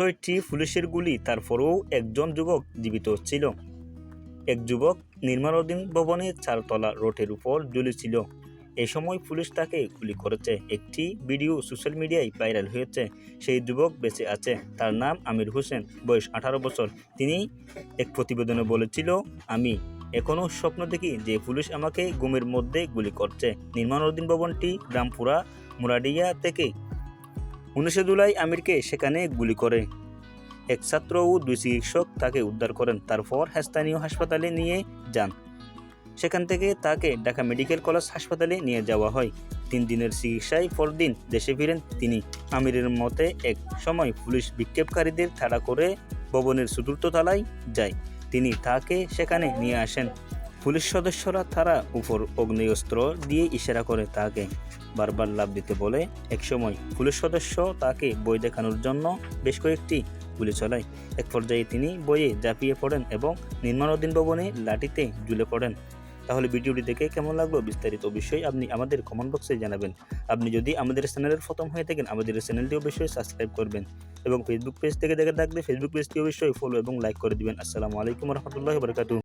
ছয়টি পুলিশের গুলি, তারপরেও একজন যুবক জীবিত ছিল। এক যুবক নির্মাণাধীন ভবনে চারতলা রোডের উপর ঝুলেছিল। এ সময় পুলিশ তাকে গুলি করেছে। একটি ভিডিও সোশ্যাল মিডিয়ায় ভাইরাল হয়েছে। সেই যুবক বেঁচে আছে। তার নাম আমির হোসেন, বয়স আঠারো বছর। তিনি এক প্রতিবেদনে বলেছিল, আমি এখনও স্বপ্ন দেখি যে পুলিশ আমাকে গুমের মধ্যে গুলি করছে। নির্মাণাধীন ভবনটি রামপুরা মুরাডিয়া থেকে উনিশে জুলাই আমিরকে সেখানে গুলি করে। এক ছাত্র ও দুই চিকিৎসক তাকে উদ্ধার করেন, তারপর স্থানীয় হাসপাতালে নিয়ে যান। সেখান থেকে তাকে ঢাকা মেডিকেল কলেজ হাসপাতালে নিয়ে যাওয়া হয়। তিন দিনের চিকিৎসায় পরদিন দেশে ফিরেন তিনি। আমিরের মতে, এক সময় পুলিশ বিক্ষেপকারীদের তাড়া করে ভবনের চতুর্থ তলায় যায়। তিনি তাকে সেখানে নিয়ে আসেন। সদস্যরা তারা উপর অগ্নেয়স্ত্র দিয়ে ইশারা করে তাকে বারবার লাভ দিতে বলে। একসময় পুলিশ সদস্য তাকে বই দেখানোর জন্য বেশ কয়েকটি গুলি চলায়। এক পর্যায়ে তিনি বইয়ে ঝাঁপিয়ে পড়েন এবং নির্মাণাধীন ভবনে লাঠিতে ঝুলে পড়েন। তাহলে ভিডিওটি দেখে কেমন লাগল বিস্তারিত অবশ্যই আপনি আমাদের কমেন্ট বক্সে জানাবেন। আপনি যদি আমাদের চ্যানেলের প্রথম হয়ে থাকেন, আমাদের চ্যানেলটি অবশ্যই সাবস্ক্রাইব করবেন এবং ফেসবুক পেজ থেকে দেখে থাকলে ফেসবুক পেজটি অবশ্যই ফলো এবং লাইক করে দিবেন। আসসালামু আলাইকুম রহমতুল্লাহ বরকাতু